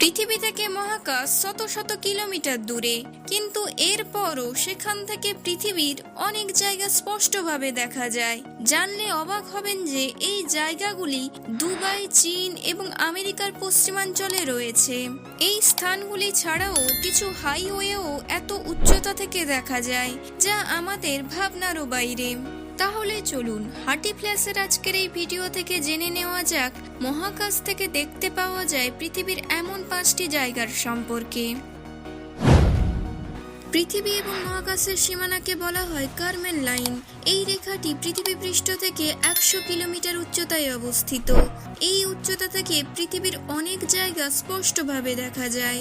পৃথিবী থেকে মহাকাশ শত শত কিলোমিটার দূরে, কিন্তু এরপরও সেখান থেকে পৃথিবীর অনেক জায়গা স্পষ্টভাবে দেখা যায়। জানলে অবাক হবেন যে এই জায়গাগুলি দুবাই, চীন এবং আমেরিকার পশ্চিমাঞ্চলে রয়েছে। এই স্থানগুলি ছাড়াও কিছু হাইওয়েও এত উচ্চতা থেকে দেখা যায়, যা আমাদের ভাবনারও বাইরে। তাহলে চলুন হার্টি ফ্ল্যাশের আজকের এই ভিডিও থেকে জেনে নেওয়া যাক, মহাকাশ থেকে দেখতে পাওয়া যায় পৃথিবীর এমন পাঁচটি জায়গার সম্পর্কে। পৃথিবী এবং মহাকাশের সীমানাকে বলা হয় কার্মেন লাইন। এই রেখাটি পৃথিবী পৃষ্ঠ থেকে একশো কিলোমিটার উচ্চতায় অবস্থিত। এই উচ্চতা থেকে পৃথিবীর অনেক জায়গা স্পষ্টভাবে দেখা যায়।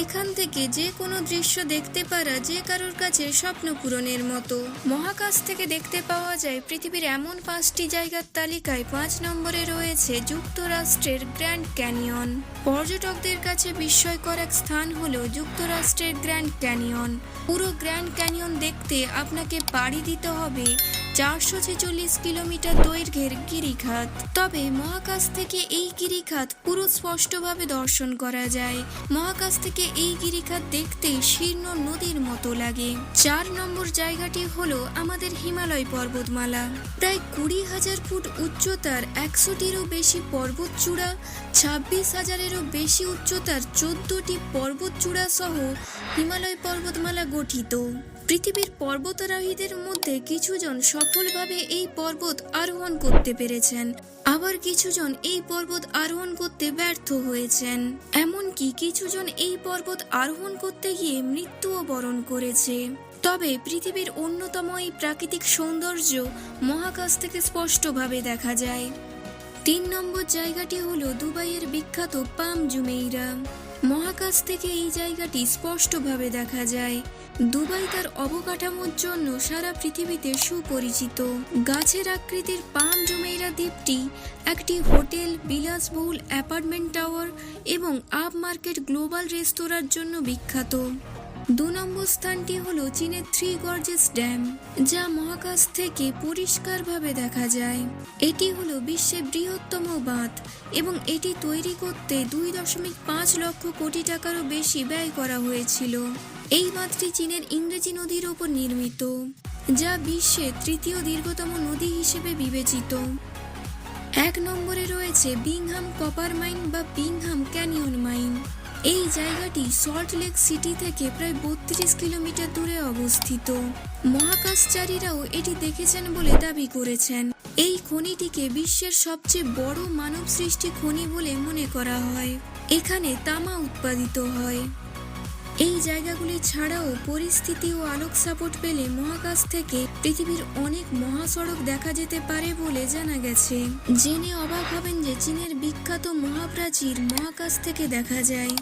এখান থেকে যে কোনো দৃশ্য দেখতে পারা যে কারোর কাছে স্বপ্ন পূরণের মতো। মহাকাশ থেকে দেখতে পাওয়া যায় পৃথিবীর এমন পাঁচটি জায়গার তালিকায় পাঁচ নম্বরে রয়েছে যুক্তরাষ্ট্রের গ্র্যান্ড ক্যানিয়ন। পর্যটকদের কাছে বিস্ময়কর এক স্থান হলো যুক্তরাষ্ট্রের গ্র্যান্ড ক্যানিয়ন। পুরো গ্র্যান্ড ক্যানিয়ন দেখতে আপনাকে পাড়ি দিতে হবে চারশো ছেচল্লিশ কিলোমিটার দৈর্ঘ্যের গিরিখাত। তবে মহাকাশ থেকে এই গিরিখাত পুরো স্পষ্টভাবে দর্শন করা যায়। মহাকাশ থেকে এই গিরিখাত দেখতে শীর্ণ নদীর মতো লাগে। চার নম্বর জায়গাটি হলো আমাদের হিমালয় পর্বতমালা। প্রায় কুড়ি হাজার ফুট উচ্চতার একশোটিরও বেশি পর্বতচূড়া, ছাব্বিশ হাজারেরও বেশি উচ্চতার চোদ্দটি পর্বতচূড়া সহ হিমালয় পর্বতমালা গঠিত। পৃথিবীর পর্বতারোহীদের মধ্যে কিছুজন সফলভাবে এই পর্বত আরোহণ করতে পেরেছেন। আবার কিছুজন এই পর্বত আরোহণ করতে ব্যর্থ হয়েছেন। এমনকি কিছুজন এই পর্বত আরোহণ করতে গিয়ে মৃত্যুও বরণ করেছে। তবে পৃথিবীর অন্যতম এই প্রাকৃতিক সৌন্দর্য মহাকাশ থেকে স্পষ্টভাবে দেখা যায়। তিন নম্বর জায়গাটি হলো দুবাইয়ের বিখ্যাত পাম জুমেইরা। মহাকাশ থেকে এই জায়গাটি স্পষ্টভাবে দেখা যায়। দুবাই তার অবকাঠামোর জন্য সারা পৃথিবীতে সুপরিচিত। গাছের আকৃতির পাম জুমেইরা দ্বীপটি একটি হোটেল, বিলাসবহুল অ্যাপার্টমেন্ট টাওয়ার এবং আপ মার্কেট গ্লোবাল রেস্তোরাঁর জন্য বিখ্যাত। দু নম্বর স্থানটি হলো চীনের থ্রি গর্জেস ড্যাম, যা মহাকাশ থেকে পরিষ্কারভাবে দেখা যায়। এটি হলো বিশ্বের বৃহত্তম বাঁধ এবং এটি তৈরি করতে দুই দশমিক পাঁচ লক্ষ কোটি টাকারও বেশি ব্যয় করা হয়েছিল। এই বাঁধটি চীনের ইংরেজি নদীর ওপর নির্মিত, যা বিশ্বের তৃতীয় দীর্ঘতম নদী হিসেবে বিবেচিত। এক নম্বরে রয়েছে বিংহাম কপার মাইন বা বিংহাম ক্যানিয়ন মাইন। এই জায়গাটি সল্ট লেক সিটি থেকে প্রায় বত্রিশ কিলোমিটার দূরে অবস্থিত। মহাকাশচারীরাও এটি দেখেছেন বলে দাবি করেছেন। এই খনিটিকে বিশ্বের সবচেয়ে বড় মানব সৃষ্টি খনি বলে মনে করা হয়। এখানে তামা উৎপাদিত হয়। এই জায়গাগুলি ছাড়াও পরিস্থিতি ও আলোক সাপোর্ট পেলে মহাকাশ থেকে পৃথিবীর অনেক মহাসড়ক দেখা যেতে পারে বলে জানা গেছে। জেনে অবাক হবেন যে চীনের বিখ্যাত মহাপ্রাচীর মহাকাশ থেকে দেখা যায়।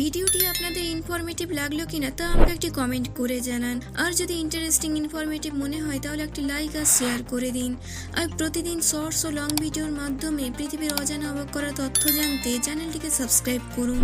ভিডিওটি আপনাদের ইনফরমেটিভ লাগল কিনা তা আমাকে একটি কমেন্ট করে জানান। আর যদি ইন্টারেস্টিং ইনফরমেটিভ মনে হয়, তাহলে একটি লাইক আর শেয়ার করে দিন। আর প্রতিদিন শর্টস ও লং ভিডিওর মাধ্যমে পৃথিবীর অজানা অবাক করা তথ্য জানতে চ্যানেলটিকে সাবস্ক্রাইব করুন।